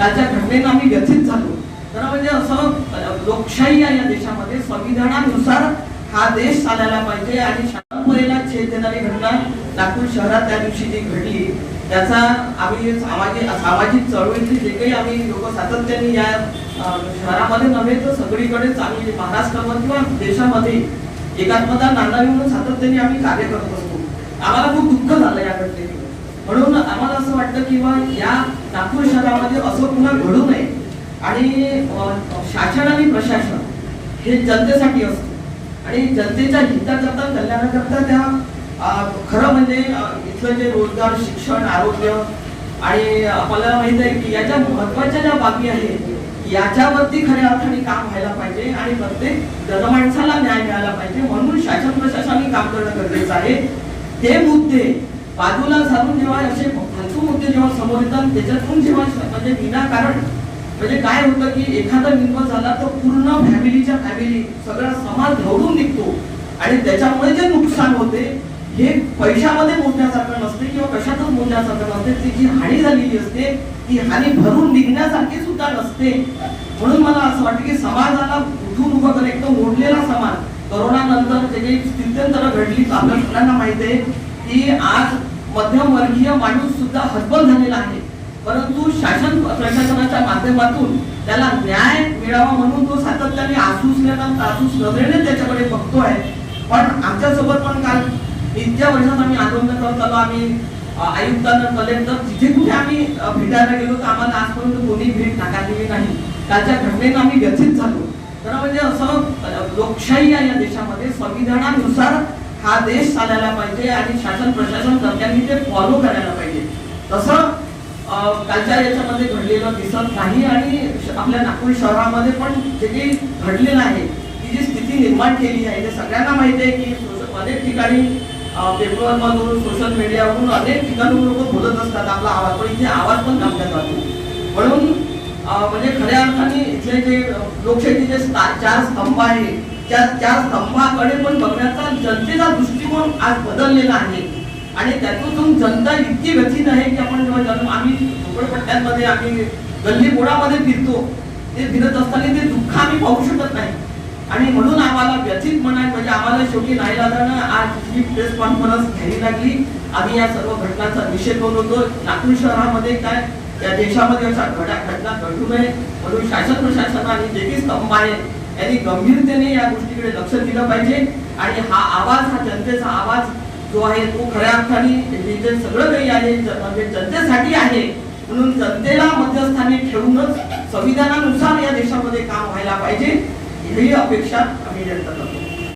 त्याच्या घटनेनं आम्ही व्यथित झालो. तर म्हणजे असं लोकशाही आहे या देशामध्ये. संविधानानुसार हा देश चालायला पाहिजे आणि शाळा छेद देणारी घटना नागपूर शहरात त्या दिवशी जी घडली त्याचा आम्ही सामाजिक सामाजिक चळवळीतले जे काही आम्ही लोक सातत्याने या शहरामध्ये नव्हे तर सगळीकडेच आम्ही महाराष्ट्रामध्ये किंवा देशामध्ये एकात्मता नांदावी म्हणून सातत्याने आम्ही कार्य करत असतो. आम्हाला खूप दुःख झालं या घटनेने. म्हणून आम्हाला असं वाटतं की बा या नागपूर शहरामध्ये असं पुन्हा घडू नये. आणि शासन आणि प्रशासन हे जनतेसाठी असतं. आणि जनतेच्या हिताकरता कल्याणाकरता त्या खरं म्हणजे इथलं जे रोजगार शिक्षण आरोग्य आणि आपल्याला माहीत आहे की याच्या महत्त्वाच्या ज्या बाबी आहेत याच्यावरती खऱ्या अर्थाने काम व्हायला पाहिजे आणि प्रत्येक जनमाणसाला न्याय मिळाला पाहिजे म्हणून शासन प्रशासनाने काम करणं गरजेचं आहे. ते मुद्दे बाजूला सारून जेव्हा असे फालतू मुद्दे जेव्हा समोर येतात त्याच्यातून जेव्हा म्हणजे विनाकारण म्हणजे काय होतं की एखादा बिंब झाला तर पूर्ण फॅमिलीच्या फॅमिली सगळा समाज घडून निघतो. आणि त्याच्यामुळे जे नुकसान होते हे पैशामध्ये मोजण्यासारखं नसते किंवा कशातच मोजण्यासारखं नसते. ती जी हानी झालेली असते ती हानी भरून निघण्यासारखी सुद्धा नसते. म्हणून मला असं वाटतं की समाजाला उठून उभं एक एकदम मोडलेला समाज करोना नंतर जे काही स्थित्यंतर घडली आपल्या सगळ्यांना माहिती आहे की आज मध्यमवर्गीय माणूस सुद्धा हतबल झालेला आहे. परंतु शासन प्रशासनाच्या माध्यमातून त्याला न्याय मिळावा म्हणून तो सातत्याने आसूसलेला आसूस नजरेने त्याच्याकडे बघतोय. पण आमच्यासोबत पण काल इतक्या वर्षात आम्ही आंदोलन करत आलो आम्ही आयुक्तांना कलेक्टर जिथे कुठे आम्ही भेटायला गेलो तर आम्हाला आजपर्यंत कोणी भेट नाकारलेली नाही. त्याच्या घटनेनं आम्ही व्यथित झालो. तर म्हणजे असं लोकशाही आहे या देशामध्ये. संविधानानुसार हा देश चालायला पाहिजे आणि शासन प्रशासन कर्त्यांनी ते फॉलो करायला पाहिजे. तसं कालच्या याच्यामध्ये घडलेलं दिसत नाही आणि आपल्या नागपूर शहरामध्ये पण जे काही घडलेलं आहे ती जी स्थिती निर्माण केली आहे ते सगळ्यांना माहिती आहे की अनेक ठिकाणी पेपरमधून सोशल मीडियावरून अनेक ठिकाणी लोक बोलत असतात आपला आवाज पण इथे आवाज पण दाबला जातो म्हणून म्हणजे खऱ्या अर्थाने इथले जे लोकशाहीचे जे चार स्तंभ आहे त्या त्या स्तंभाकडे पण बघण्याचा जनतेचा दृष्टिकोन आज बदललेला आहे. आणि त्यातून जनता इतकी व्यथित आहे की आपण जेव्हा जन्म आम्ही झोपडपट्ट्यांमध्ये आम्ही गल्ली बोडामध्ये फिरतो ते फिरत असताना ते दुःख आम्ही पाहू शकत नाही. आणि म्हणून आम्हाला व्यथित म्हणायचं म्हणजे आम्हाला शेवटी नाही लागणं आज ही प्रेस कॉन्फरन्स घ्यावी लागली. आम्ही या सर्व घटनांचा निषेध होतो नागपूर शहरामध्ये काय? या देशामध्ये अशा घडा घटना घडू नये. म्हणून शासन प्रशासनाने जे काही स्तंभ आहे यांनी गंभीरतेने या गोष्टीकडे लक्ष दिलं पाहिजे. आणि हा आवाज हा जनतेचा आवाज जो आहे तो खऱ्या अर्थाने हे जे सगळं काही आहे म्हणजे जनतेसाठी आहे म्हणून जनतेला मध्यस्थानी ठेवूनच संविधानानुसार या देशामध्ये काम व्हायला पाहिजे. ही अपेक्षा आम्ही व्यक्त करतो.